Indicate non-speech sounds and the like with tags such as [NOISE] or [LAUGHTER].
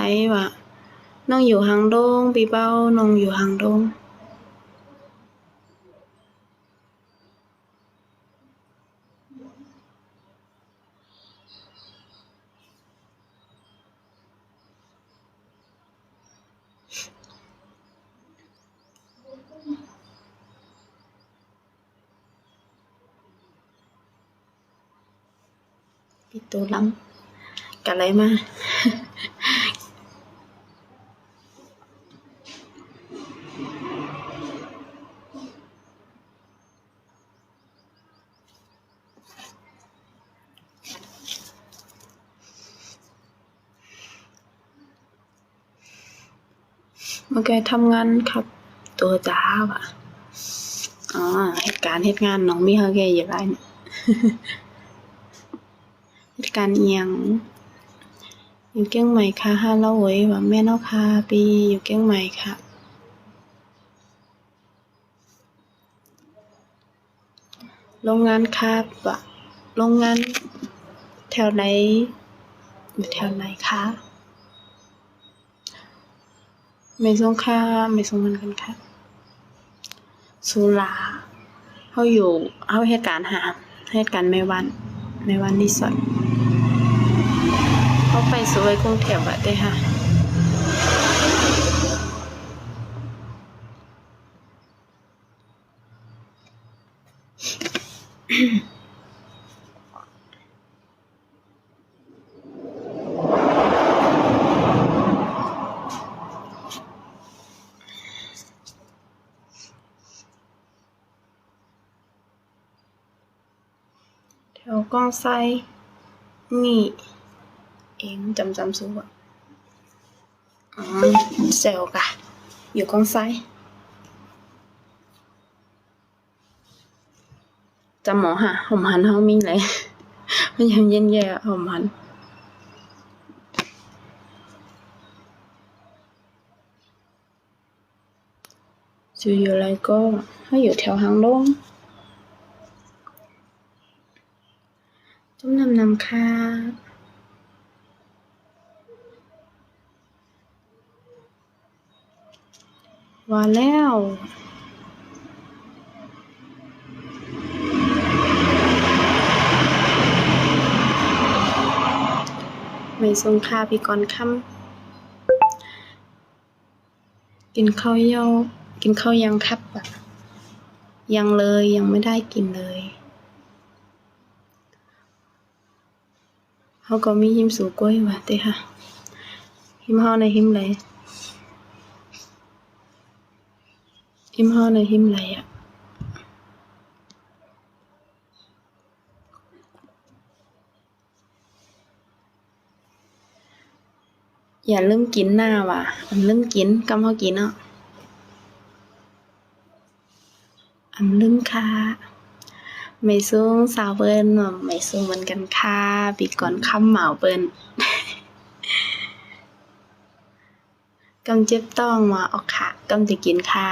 lại và nông dụ hàng đông bị bao nông dụ hàng đông Bị tù lắm. Cả lấy mà. [LAUGHS] มาเมื่อกี้ทำงานครับ ตัวจ้าว่ะอ๋อเหตุการณ์เหตุงานน้องมีเฮาแกอยู่ไรเนี่ยเหตุการณ์เอียงอยู่เก้งใหม่ค่ะห้าเล่าไว้ว่าแม่นอกค่ะปีอยู่เก้งใหม่ค่ะโรงงานครับอะโรงงานแถวไหนอยู่แถวไหนคะ ไม่ส่งค่ะไม่ส่งเหมือนกันค่ะสุราเฮาอยู่เฮาเหตุการณ์หาเหตุการณ์แม่วันแม่วันรีสอร์ทเขาไปสวยกรุงเทพอะเด้ค่ะแถวกอง theo con say nghỉ. Em chấm chấm xuống ạ. À, xèo cả. Yêu con say. Chấm mỏ hả? Hồng hành không minh lệ [LAUGHS] bây giờ nhìn về hồng hành dù giờ lại có nó dựa theo hàng luôn ต้มนำนำค่ะว่าแล้วไม่ทรงค่าพี่ก่อนค่ำกินข้าวเยากินข้าวยังครับยังเลยยังไม่ได้กินเลย เขาก็มีหิมสูกล้วยว่ะเต้ค่ะ หิมเฮาในหิมไหลหิมเฮาในหิมไหลอ่ะ อย่าลืมกินหน้าว่ะอันลืมกินกำเฮากินเนาะอันลืมค่ะ ไม่สูงสาวเปิ้นว่าไม่สูงเหมือนกันค่ะปีก่อนค่ำเหมาเปิ้นกำเจ็บต้องว่าออกค่ะกำจะกินค่ะ